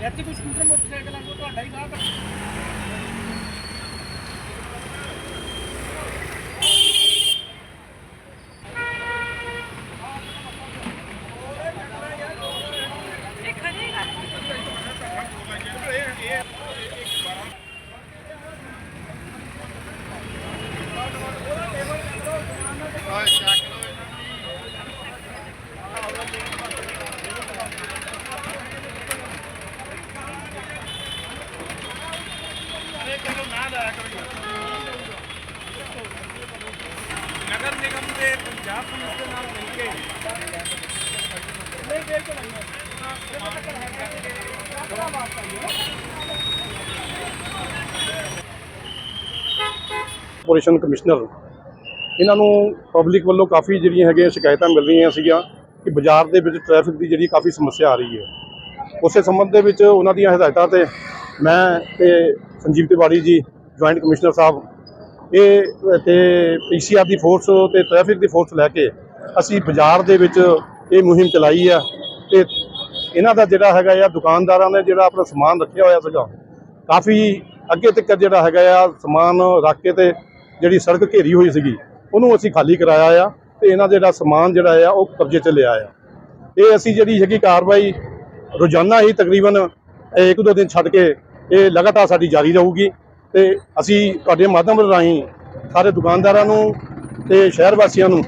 ਇੱਥੇ ਕੋਈ scooter motorcycle ਆ ਕੋਈ ਤੁਹਾਡਾ ਹੀ ਗਾਹਕ ਨਗਰ ਨਿਗਮ ਦੇ ਪੰਜਾਬ ਪੁਲਿਸ ਦੇ ਨਾਲ ਮਿਲ ਕੇ ਨਹੀਂ ਦੇ ਕਾਰਪੋਰੇਸ਼ਨ ਕਮਿਸ਼ਨਰ ਇਹਨਾਂ ਨੂੰ ਪਬਲਿਕ ਵੱਲੋਂ ਕਾਫੀ ਜਿਹੜੀਆਂ ਹੈਗੀਆਂ ਸ਼ਿਕਾਇਤਾਂ ਮਿਲ ਰਹੀਆਂ ਸੀਗੀਆਂ ਕਿ ਬਾਜ਼ਾਰ ਦੇ ਵਿੱਚ ਟ੍ਰੈਫਿਕ ਦੀ ਜਿਹੜੀ ਕਾਫੀ ਸਮੱਸਿਆ ਆ ਰਹੀ ਹੈ। ਉਸੇ ਸੰਬੰਧ ਦੇ ਵਿੱਚ ਉਹਨਾਂ ਦੀਆਂ ਹਦਾਇਤਾਂ ਤੇ ਮੈਂ ਤੇ ਸੰਜੀਵ ਤਿਵਾੜੀ ਜੀ ਜੁਆਇੰਟ ਕਮਿਸ਼ਨਰ ਸਾਹਿਬ, ਇਹ, ਤੇ ਪੀਸੀਆਰ ਦੀ ਫੋਰਸ ਤੇ ਟ੍ਰੈਫਿਕ ਦੀ ਫੋਰਸ ਲੈ ਕੇ ਅਸੀਂ ਬਾਜ਼ਾਰ ਦੇ ਵਿੱਚ ਇਹ ਮੁਹਿੰਮ ਚਲਾਈ ਆ ਤੇ ਇਹਨਾਂ ਦਾ ਜਿਹੜਾ ਹੈਗਾ ਆ, ਦੁਕਾਨਦਾਰਾਂ ਨੇ ਜਿਹੜਾ ਆਪਣਾ ਸਮਾਨ ਰੱਖਿਆ ਹੋਇਆ ਸੀਗਾ, ਕਾਫੀ ਅੱਗੇ ਤੱਕ ਜਿਹੜਾ ਹੈਗਾ ਆ, ਸਮਾਨ ਰੱਖ ਕੇ ਤੇ ਜਿਹੜੀ ਸੜਕ ਘੇਰੀ ਹੋਈ ਸੀਗੀ, ਉਹਨੂੰ ਅਸੀਂ ਖਾਲੀ ਕਰਾਇਆ ਆ ਤੇ ਇਹਨਾਂ ਦਾ ਜਿਹੜਾ ਸਮਾਨ ਜਿਹੜਾ ਆ, ਉਹ ਕਬਜ਼ੇ 'ਚ ਲਿਆ ਆ। ਇਹ ਅਸੀਂ ਜਿਹੜੀ ਹੈਗੀ ਕਾਰਵਾਈ ਰੋਜ਼ਾਨਾ ਹੀ ਤਕਰੀਬਨ ਇੱਕ ਦੋ ਦਿਨ ਛੱਡ ਕੇ ਇਹ ਲਗਾਤਾਰ ਸਾਡੀ ਜਾਰੀ ਰਹੂਗੀ। ਤੇ ਅਸੀਂ ਤੁਹਾਡੇ ਮਾਧਿਅਮ ਰਾਹੀਂ ਸਾਰੇ ਦੁਕਾਨਦਾਰਾਂ ਨੂੰ ਤੇ ਸ਼ਹਿਰ ਵਾਸੀਆਂ ਨੂੰ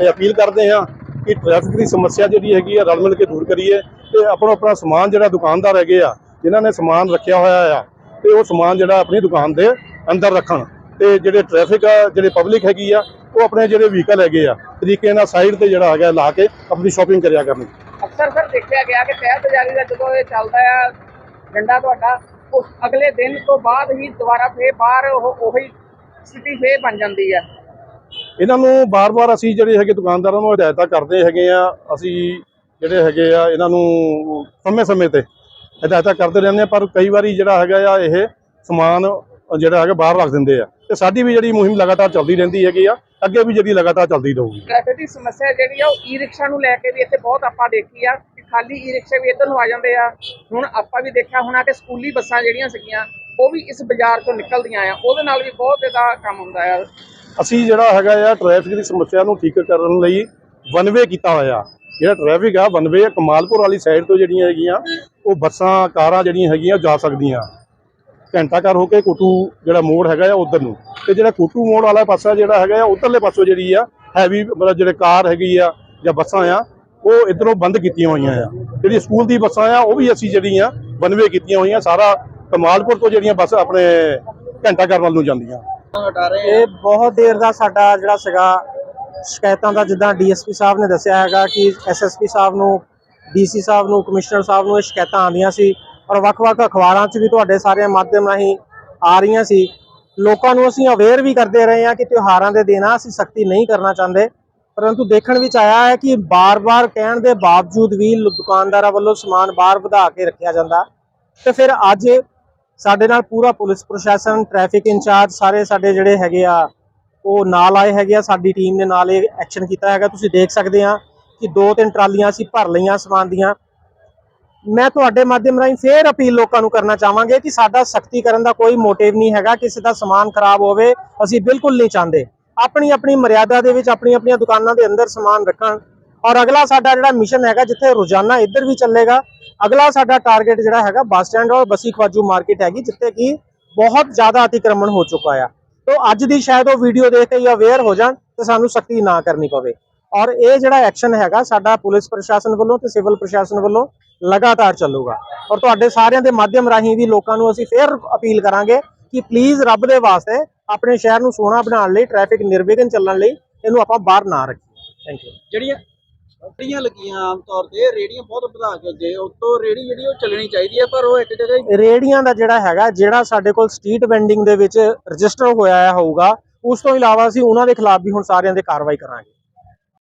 ਇਹ ਅਪੀਲ ਕਰਦੇ ਹਾਂ ਕਿ ਟ੍ਰੈਫਿਕ ਦੀ ਸਮੱਸਿਆ ਜਿਹੜੀ ਹੈਗੀ ਆ, ਰਲ ਮਿਲ ਕੇ ਦੂਰ ਕਰੀਏ ਤੇ ਆਪਣਾ ਆਪਣਾ ਸਮਾਨ ਜਿਹੜਾ ਦੁਕਾਨਦਾਰ ਹੈਗੇ ਆ, ਜਿਨ੍ਹਾਂ ਨੇ ਸਮਾਨ ਰੱਖਿਆ ਹੋਇਆ ਆ, ਤੇ ਉਹ ਸਮਾਨ ਜਿਹੜਾ ਆਪਣੀ ਦੁਕਾਨ ਦੇ ਅੰਦਰ ਰੱਖਣ ਤੇ ਜਿਹੜੇ ਟ੍ਰੈਫਿਕ ਆ, ਜਿਹੜੇ ਪਬਲਿਕ ਹੈਗੀ ਆ, ਉਹ ਆਪਣੇ ਜਿਹੜੇ ਵਹੀਕਲ ਹੈਗੇ ਆ, ਤਰੀਕੇ ਨਾਲ ਸਾਈਡ ਤੇ ਜਿਹੜਾ ਹੈਗਾ ਲਾ ਕੇ ਆਪਣੀ ਸ਼ਾਪਿੰਗ ਕਰਿਆ ਕਰਨ। ਅਕਸਰ ਸਰ ਦੇਖਿਆ ਗਿਆ ਕਿ ਤਹਿ ਬਜ਼ਾਰੀ ਦਾ ਜਦੋਂ ਇਹ ਚੱਲਦਾ ਆ, ਡੰਡਾ ਤੁਹਾਡਾ ਅਗਲੇ ਦਿਨ ਤੋਂ ਬਾਅਦ ਹੀ ਦੁਬਾਰਾ ਫੇਰ ਬਾਹਰ ਉਹ ਉਹੀ ਸਥਿਤੀ ਫੇਰ ਬਣ ਜਾਂਦੀ ਹੈ। ਇਹਨਾਂ ਨੂੰ ਬਾਰ-ਬਾਰ ਅਸੀਂ ਜਿਹੜੇ ਹੈਗੇ ਦੁਕਾਨਦਾਰਾਂ ਨੂੰ ਹਦਾਇਤਾਂ ਕਰਦੇ ਹੈਗੇ ਆ ਅਸੀਂ ਜਿਹੜੇ ਹੈਗੇ ਆ ਇਹਨਾਂ ਨੂੰ ਸਮੇਂ-ਸਮੇਂ ਤੇ ਹਦਾਇਤਾਂ ਕਰਦੇ ਰਹਿੰਦੇ ਆ ਪਰ ਕਈ ਵਾਰੀ ਜਿਹੜਾ ਹੈਗਾ ਆ ਇਹ ਸਮਾਨ ਜਿਹੜਾ ਹੈਗਾ ਬਾਹਰ ਰੱਖ ਦਿੰਦੇ ਆ। ਤੇ ਸਾਡੀ ਵੀ ਜਿਹੜੀ ਮੁਹਿੰਮ ਲਗਾਤਾਰ ਚੱਲਦੀ ਰਹਿੰਦੀ ਹੈਗੀ ਆ ਅੱਗੇ ਵੀ ਜਿਹੜੀ ਲਗਾਤਾਰ ਚੱਲਦੀ ਰਹੂਗੀ। ਟ੍ਰੈਫਿਕ ਦੀ ਸਮੱਸਿਆ ਜਿਹੜੀ ਆ ਉਹ ਈ ਰਿਕਸ਼ਾ ਨੂੰ ਲੈ ਕੇ ਵੀ ਇੱਥੇ ਬਹੁਤ ਆਪਾਂ ਦੇਖੀ ਆ। ਖਾਲੀ ਈ ਰਿਕਸ਼ੇ ਵੀ ਇੱਧਰ ਨੂੰ ਆ ਜਾਂਦੇ ਆ। ਹੁਣ ਆਪਾਂ ਵੀ ਦੇਖਿਆ ਹੋਣਾ ਕਿ ਸਕੂਲੀ ਬੱਸਾਂ ਜਿਹੜੀਆਂ ਸੀਗੀਆਂ, ਉਹ ਵੀ ਇਸ ਬਾਜ਼ਾਰ ਤੋਂ ਨਿਕਲਦੀਆਂ ਆ। ਉਹਦੇ ਨਾਲ ਵੀ ਬਹੁਤ ਇਹਦਾ ਕੰਮ ਹੁੰਦਾ ਆ। ਅਸੀਂ ਜਿਹੜਾ ਹੈਗਾ ਆ ਟ੍ਰੈਫਿਕ ਦੀ ਸਮੱਸਿਆ ਨੂੰ ਠੀਕ ਕਰਨ ਲਈ ਵਨਵੇ ਕੀਤਾ ਹੋਇਆ। ਜਿਹੜਾ ਟ੍ਰੈਫਿਕ ਆ ਵਨਵੇ ਕਮਾਲਪੁਰ ਵਾਲੀ ਸਾਈਡ ਤੋਂ ਜਿਹੜੀਆਂ ਹੈਗੀਆਂ, ਉਹ ਬੱਸਾਂ, ਕਾਰਾਂ ਜਿਹੜੀਆਂ ਹੈਗੀਆਂ ਜਾ ਸਕਦੀਆਂ। ਘੰਟਾ ਘਰ ਹੋ ਕੇ ਕੁੱਟੂ ਜਿਹੜਾ ਮੋੜ ਹੈਗਾ ਆ, ਉਧਰ ਨੂੰ। ਤੇ ਜਿਹੜਾ ਕੁੱਟੂ ਮੋੜ ਵਾਲਾ ਪਾਸਾ ਜਿਹੜਾ ਹੈਗਾ ਆ, ਉਧਰਲੇ ਪਾਸੋਂ ਜਿਹੜੀ ਆ ਹੈਵੀ ਮਤਲਬ ਜਿਹੜੇ ਕਾਰ ਹੈਗੀ ਆ ਜਾਂ ਬੱਸਾਂ ਆ ਉਹ ਇਧਰੋਂ ਬੰਦ ਕੀਤੀਆਂ ਹੋਈਆਂ ਆ। ਜਿਹੜੀ ਸਕੂਲ ਦੀ ਬੱਸਾਂ ਆ, ਉਹ ਵੀ ਅਸੀਂ ਜਿਹੜੀਆਂ ਵਨ ਕੀਤੀਆਂ ਹੋਈਆਂ, ਸਾਰਾ ਕਮਾਲਪੁਰ ਤੋਂ ਜਿਹੜੀਆਂ ਬੱਸ ਆਪਣੇ ਘੰਟਾ ਘਰ ਵੱਲ ਨੂੰ ਜਾਂਦੀਆਂ। ਇਹ ਬਹੁਤ ਦੇਰ ਦਾ ਸਾਡਾ ਜਿਹੜਾ ਸੀਗਾ ਸ਼ਿਕਾਇਤਾਂ ਦਾ, ਜਿੱਦਾਂ ਡੀਐਸਪੀ ਸਾਹਿਬ ਨੇ ਦੱਸਿਆ ਹੈਗਾ ਕਿ ਐਸਐਸਪੀ ਸਾਹਿਬ ਨੂੰ ਡੀਸੀ ਸਾਹਿਬ ਨੂੰ, ਕਮਿਸ਼ਨਰ ਸਾਹਿਬ ਨੂੰ ਇਹ ਸ਼ਿਕਾਇਤਾਂ ਆਉਂਦੀਆਂ ਸੀ ਔਰ ਵੱਖ-ਵੱਖ ਅਖਬਾਰਾਂ 'ਚ ਵੀ ਤੁਹਾਡੇ ਸਾਰੇ ਮਾਧਿਅਮ ਰਾਹੀਂ ਆ ਰਹੀਆਂ ਸੀ। ਲੋਕਾਂ ਨੂੰ ਅਸੀਂ ਅਵੇਅਰ ਵੀ ਕਰਦੇ ਰਹੇ ਹਾਂ ਕਿ ਤਿਉਹਾਰਾਂ ਦੇ ਦਿਨ ਆ, ਅਸੀਂ ਸਖਤੀ ਨਹੀਂ ਕਰਨਾ ਚਾਹੁੰਦੇ। ਪਰੰਤੂ ਦੇਖਣ ਵਿੱਚ ਆਇਆ ਹੈ ਕਿ ਬਾਰ-ਬਾਰ ਕਹਿਣ ਦੇ ਬਾਵਜੂਦ ਵੀ ਦੁਕਾਨਦਾਰਾਂ ਵੱਲੋਂ ਸਮਾਨ ਬਾਹਰ ਵਧਾ ਕੇ ਰੱਖਿਆ ਜਾਂਦਾ। ਤੇ ਫਿਰ ਅੱਜ ਸਾਡੇ ਨਾਲ ਪੂਰਾ ਪੁਲਿਸ ਪ੍ਰਸ਼ਾਸਨ, ਟ੍ਰੈਫਿਕ ਇੰਚਾਰਜ ਸਾਰੇ ਸਾਡੇ ਜਿਹੜੇ ਹੈਗੇ ਆ, ਉਹ ਨਾਲ ਆਏ ਹੈਗੇ ਆ। ਸਾਡੀ ਟੀਮ ਨੇ ਨਾਲ ਇਹ ਐਕਸ਼ਨ ਕੀਤਾ ਹੈਗਾ। ਤੁਸੀਂ ਦੇਖ ਸਕਦੇ ਆ ਕਿ ਦੋ ਤਿੰਨ ਟਰਾਲੀਆਂ ਅਸੀਂ ਭਰ ਲਈਆਂ ਸਮਾਨ ਦੀਆਂ। ਮੈਂ ਤੁਹਾਡੇ ਮਾਧਿਅਮ ਰਾਹੀਂ ਫੇਰ ਅਪੀਲ ਲੋਕਾਂ ਨੂੰ ਕਰਨਾ ਚਾਹਾਂਗੇ ਕਿ ਸਾਡਾ ਸਖਤੀ ਕਰਨ ਦਾ ਕੋਈ ਮੋਟਿਵ ਨਹੀਂ ਹੈਗਾ। ਕਿਸੇ ਦਾ ਸਮਾਨ ਖਰਾਬ ਹੋਵੇ, ਅਸੀਂ ਬਿਲਕੁਲ ਨਹੀਂ ਚਾਹੁੰਦੇ। ਆਪਣੀ ਆਪਣੀ ਮਰਿਆਦਾ ਦੇ ਵਿੱਚ ਆਪਣੀ ਆਪਣੀਆਂ ਦੁਕਾਨਾਂ ਦੇ ਅੰਦਰ ਸਮਾਨ ਰੱਖਣ ਔਰ ਅਗਲਾ ਸਾਡਾ ਜਿਹੜਾ ਮਿਸ਼ਨ ਹੈਗਾ, ਜਿੱਥੇ ਰੋਜ਼ਾਨਾ ਇੱਧਰ ਵੀ ਚੱਲੇਗਾ, ਅਗਲਾ ਸਾਡਾ ਟਾਰਗੇਟ ਜਿਹੜਾ ਹੈਗਾ ਬੱਸ ਸਟੈਂਡ ਔਰ ਬਸੀ ਖਵਾਜੂ ਮਾਰਕੀਟ ਹੈਗੀ, ਜਿੱਥੇ ਕਿ ਬਹੁਤ ਜ਼ਿਆਦਾ ਅਤੀਕ੍ਰਮਣ ਹੋ ਚੁੱਕਾ ਆ। ਤੋਂ ਅੱਜ ਦੀ ਸ਼ਾਇਦ ਉਹ ਵੀਡੀਓ ਦੇਖ ਕੇ ਅਵੇਅਰ ਹੋ ਜਾਣ ਤੇ ਸਾਨੂੰ ਸਖਤੀ ਨਾ ਕਰਨੀ ਪਵੇ। ਔਰ ਇਹ ਜਿਹੜਾ ਐਕਸ਼ਨ ਹੈਗਾ, ਸਾਡਾ ਪੁਲਿਸ ਪ੍ਰਸ਼ਾਸਨ ਵੱਲੋਂ ਤੇ ਸਿਵਲ ਪ੍ਰਸ਼ਾਸਨ ਵੱਲੋਂ ਲਗਾਤਾਰ ਚੱਲੂਗਾ। ਔਰ ਤੁਹਾਡੇ ਸਾਰਿਆਂ ਦੇ ਮਾਧਿਅਮ ਰਾਹੀਂ ਵੀ ਲੋਕਾਂ ਨੂੰ ਅਸੀਂ ਫੇਰ ਅਪੀਲ ਕਰਾਂਗੇ ਕਿ ਪਲੀਜ਼ ਰੱਬ ਦੇ ਵਾਸਤੇ ਆਪਣੇ ਸ਼ਹਿਰ ਨੂੰ ਸੋਹਣਾ ਬਣਾਉਣ ਲਈ ਟ੍ਰੈਫਿਕ ਨਿਰਵਿਘਨ ਚੱਲਣ ਲਈ ਇਹਨੂੰ ਆਪਾਂ ਬਾਹਰ ਨਾ ਰੱਖੀਏ। ਥੈਂਕ ਯੂ ਜਿਹੜੀਆਂ ਰੇੜੀਆਂ ਲੱਗੀਆਂ ਆਮ ਤੌਰ ਤੇ ਰੇੜੀਆਂ ਬਹੁਤ ਵਧਾ ਕੇ ਜੇ ਉਤੋਂ ਰੇੜੀ ਜਿਹੜੀ ਉਹ ਚੱਲਣੀ ਚਾਹੀਦੀ ਹੈ ਪਰ ਉਹ ਇੱਕ ਜਗ੍ਹਾ ਰੇੜੀਆਂ ਦਾ ਜਿਹੜਾ ਹੈਗਾ ਜਿਹੜਾ ਸਾਡੇ ਕੋਲ ਸਟਰੀਟ ਵੈਂਡਿੰਗ ਦੇ ਵਿੱਚ ਰਜਿਸਟਰ ਹੋਇਆ ਹੋਊਗਾ ਉਸ ਤੋਂ ਇਲਾਵਾ ਅਸੀਂ ਉਹਨਾਂ ਦੇ ਖਿਲਾਫ ਵੀ ਹੁਣ ਸਾਰਿਆਂ ਦੇ ਕਾਰਵਾਈ ਕਰਾਂਗੇ।